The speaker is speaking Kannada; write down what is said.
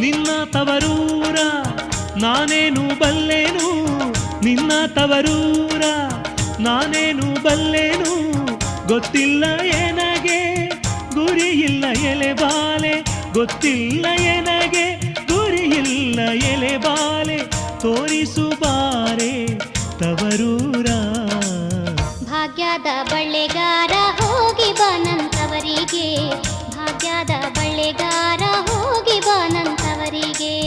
ನಿನ್ನ ತವರೂರ, ನಾನೇನು ಬಲ್ಲೆನು? ನಿನ್ನ ತವರೂರ, ನಾನೇನು ಬಲ್ಲೆನು? ಗೊತ್ತಿಲ್ಲ ಏನಗೆ? ಗುರಿ ಇಲ್ಲ ಎಲೆ ಬಾಲೆ, ಗೊತ್ತಿಲ್ಲ ಎನಗೆ ಗುರಿ ಇಲ್ಲ ಎಲೆ ಬಾಲೆ, ತೋರಿಸು ಬಾರೆ ತವರೂರ. ಭಾಗ್ಯದ ಬಳ್ಳೆಗಾರ ರಿಗೆ